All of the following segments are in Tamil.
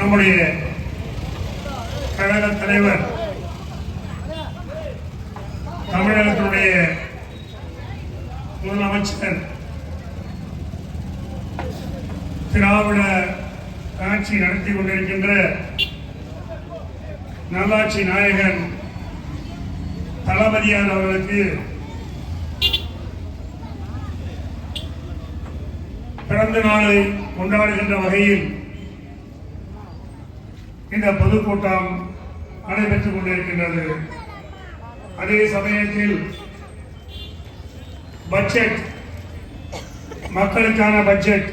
நம்முடைய கழக தலைவர் தமிழகத்தினுடைய முதலமைச்சர் திராவிட ஆட்சி நடத்தி கொண்டிருக்கின்ற நல்லாட்சி நாயகன் தளபதியார் அவர்களுக்கு பிறந்த நாளை கொண்டாடுகின்ற வகையில் இந்த பொதுக்கூட்டம் நடைபெற்றுக் கொண்டிருக்கின்றது. அதே சமயத்தில் பட்ஜெட் மக்களுக்கான பட்ஜெட்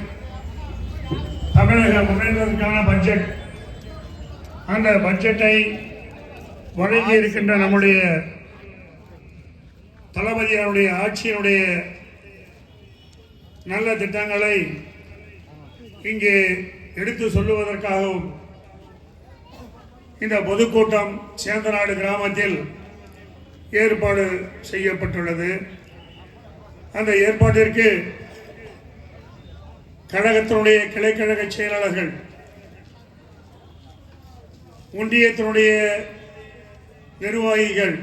தமிழக முன்னேற்றத்திற்கான பட்ஜெட் அந்த பட்ஜெட்டை வழங்கி இருக்கின்ற நம்முடைய தளபதியாருடைய ஆட்சியினுடைய நல்ல திட்டங்களை இங்கே எடுத்து சொல்லுவதற்காகவும் இந்த பொதுக்கூட்டம் சேந்தநாடு கிராமத்தில் ஏற்பாடு செய்யப்பட்டுள்ளது. அந்த ஏற்பாட்டிற்கு கழகத்தினுடைய கிளைக்கழக செயலாளர்கள் ஒன்றியத்தினுடைய நிர்வாகிகள்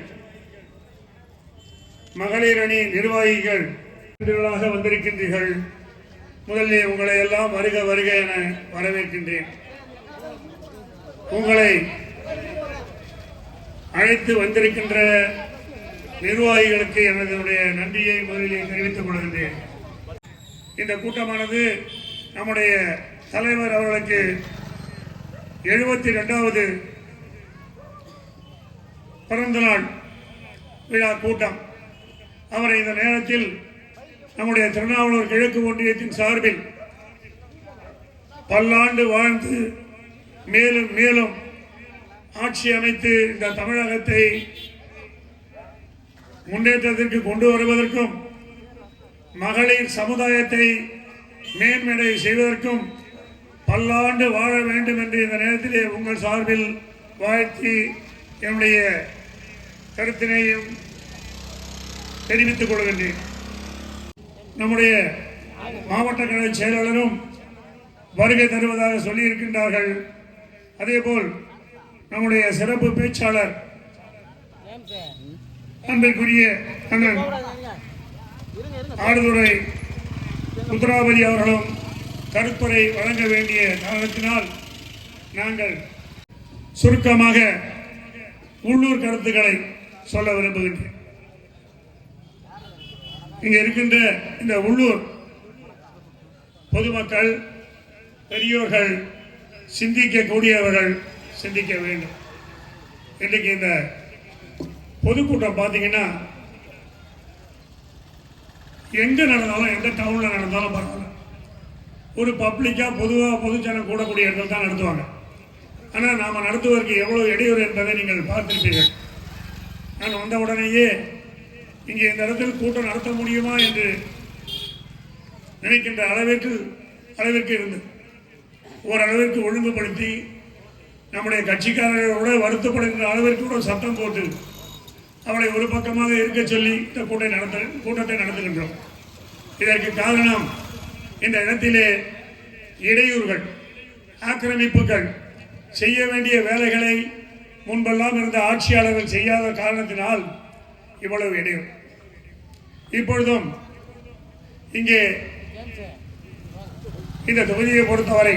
மகளிர் அணி நிர்வாகிகள் வந்திருக்கின்றீர்கள். முதலில் உங்களை எல்லாம் வருக வருக என வரவேற்கின்றேன். உங்களை அழைத்து வந்திருக்கின்ற நிர்வாகிகளுக்கு எனதுடைய நன்றியை முதலிலே தெரிவித்துக் கொள்கின்றேன். இந்த கூட்டமானது நம்முடைய தலைவர் அவர்களுக்கு எழுபத்தி ரெண்டாவது பிறந்த நாள் விழா கூட்டம். அவரை இந்த நேரத்தில் நம்முடைய திருநாவலூர் கிழக்கு ஒன்றியத்தின் சார்பில் பல்லாண்டு வாழ்ந்து மேலும் மேலும் ஆட்சி அமைத்து இந்த தமிழகத்தை முன்னேற்றத்திற்கு கொண்டு வருவதற்கும் மகளிர் சமுதாயத்தை மேன்மடை செய்வதற்கும் பல்லாண்டு வாழ வேண்டும் என்று இந்த நேரத்திலே உங்கள் சார்பில் வாழ்த்தி என்னுடைய கருத்தினையும் தெரிவித்துக் கொள்கின்றேன். நம்முடைய மாவட்ட கழக செயலாளரும் வருகை தருவதாக சொல்லியிருக்கின்றார்கள். அதேபோல் நம்முடைய சிறப்பு பேச்சாளர். அன்பிற்குரிய அண்ணன் ஆடுதுறை உத்தராபதி அவர்களும் கருத்துரை வழங்க வேண்டிய காரணத்தினால் நாங்கள் சுருக்கமாக உள்ளூர் கருத்துக்களை சொல்ல விரும்புகின்றேன். இங்க இருக்கின்ற இந்த உள்ளூர் பொதுமக்கள் பெரியோர்கள் சிந்திக்கக்கூடியவர்கள் சிந்திக்க வேண்டும். இன்றைக்கு இந்த பொதுக்கூட்டம் பார்த்தீங்கன்னா எங்கே நடந்தாலும் எந்த டவுனில் நடந்தாலும் பரவாயில்ல. ஒரு பப்ளிக்காக பொதுவாக பொதுஜனம் கூடக்கூடிய இடத்துல தான் நடத்துவாங்க. ஆனால் நாம் நடத்துவதற்கு எவ்வளோ இடையூறு என்பதை நீங்கள் பார்த்திருப்பீர்கள். நான் வந்த உடனேயே இங்கே இந்த இடத்தில் கூட்டம் நடத்த முடியுமா என்று நினைக்கின்ற அளவிற்கு அளவிற்கு இருந்தது. ஓரளவிற்கு ஒழுங்குபடுத்தி நம்முடைய கட்சிக்காரர்களோட வருத்தப்படுகின்ற அளவிற்கு கூட சத்தம் போட்டு அவளை ஒரு பக்கமாக இருக்க சொல்லி இந்த கூட்டை நடத்த கூட்டத்தை நடத்துகின்றோம். இதற்கு காரணம் இந்த இடத்திலே இடையூறுகள் ஆக்கிரமிப்புகள் செய்ய வேண்டிய வேலைகளை முன்பெல்லாம் இருந்த ஆட்சியாளர்கள் செய்யாத காரணத்தினால் இவ்வளவு இடையூறு. இப்பொழுதும் இங்கே இந்த தொகுதியை பொறுத்தவரை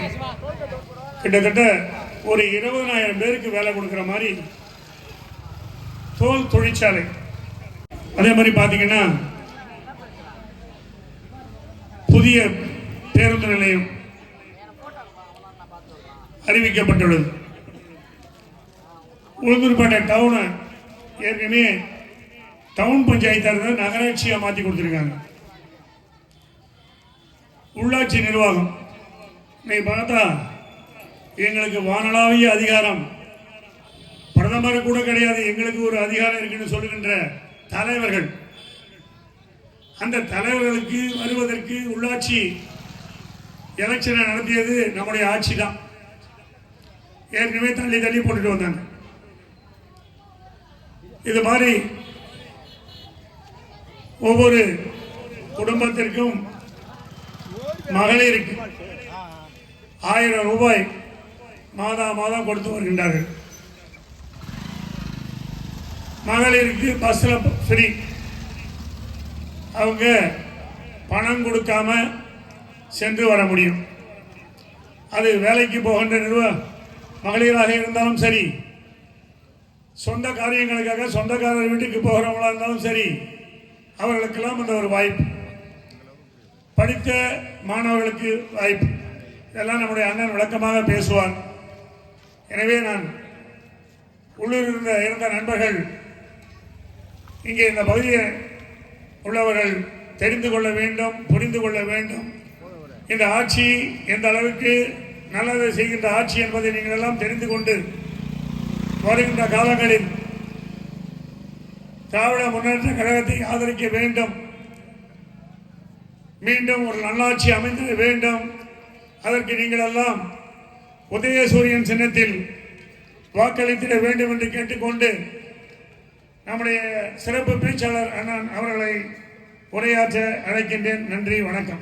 கிட்டத்தட்ட ஒரு இருபதனாயிரம் பேருக்கு வேலை கொடுக்கிற மாதிரி தோல் தொழிற்சாலை. அதே மாதிரி பார்த்தீங்கன்னா புதிய பேருந்து நிலையம் அறிவிக்கப்பட்டுள்ளது. உளுந்தூர்பேட்டை டவுனை ஏற்கனவே டவுன் பஞ்சாயத்தாக இருந்தது நகராட்சியாக மாற்றி கொடுத்துருக்காங்க. உள்ளாட்சி நிர்வாகம். நீ பார்த்தா எங்களுக்கு வானளாவிய அதிகாரம். பிரதமர் கூட கிடையாது எங்களுக்கு ஒரு அதிகாரம் இருக்குன்னு சொல்லுகின்ற தலைவர்கள். அந்த தலைவர்களுக்கு வருவதற்கு உள்ளாட்சி எலெக்ஷனை நடத்தியது நம்முடைய ஆட்சி தான். ஏற்கனவே தள்ளி தள்ளி போட்டுட்டு வந்தாங்க. இது மாதிரி ஒவ்வொரு குடும்பத்திற்கும் மகளிருக்கு ஆயிரம் ரூபாய் மாதா மாதம் கொடுத்து வருகின்றார்கள். மகளிருக்கு பஸ்ஸில் ஃப்ரீ அவங்க பணம் கொடுக்காம சென்று வர முடியும். அது வேலைக்கு போகின்ற நிறுவ மகளிராக இருந்தாலும் சரி. சொந்த காரியங்களுக்காக சொந்தக்காரர் வீட்டுக்கு போகிறவங்களா இருந்தாலும் சரி. அவர்களுக்கெல்லாம் அந்த ஒரு வாய்ப்பு. படித்த மாணவர்களுக்கு வாய்ப்பு. இதெல்லாம் நம்முடைய அண்ணன் விளக்கமாக பேசுவார். எனவே நான் உள்ளூர் இருந்த இருந்த நண்பர்கள் இங்கே இந்த பகுதியில் உள்ளவர்கள் தெரிந்து கொள்ள வேண்டும் புரிந்து கொள்ள வேண்டும். இந்த ஆட்சி எந்த அளவுக்கு நல்லதை செய்கின்ற ஆட்சி என்பதை நீங்கள் எல்லாம் தெரிந்து கொண்டு வருகின்ற காலங்களில் திராவிட முன்னேற்ற கழகத்தை ஆதரிக்க வேண்டும். மீண்டும் ஒரு நல்லாட்சி அமைந்திட வேண்டும். அதற்கு நீங்கள் எல்லாம் உதயசூரியன் சின்னத்தில் வாக்களித்திட வேண்டும் என்று கேட்டுக்கொண்டு நம்முடைய சிறப்பு பேச்சாளர் அண்ணன் அவர்களை உரையாற்ற அழைக்கின்றேன். நன்றி வணக்கம்.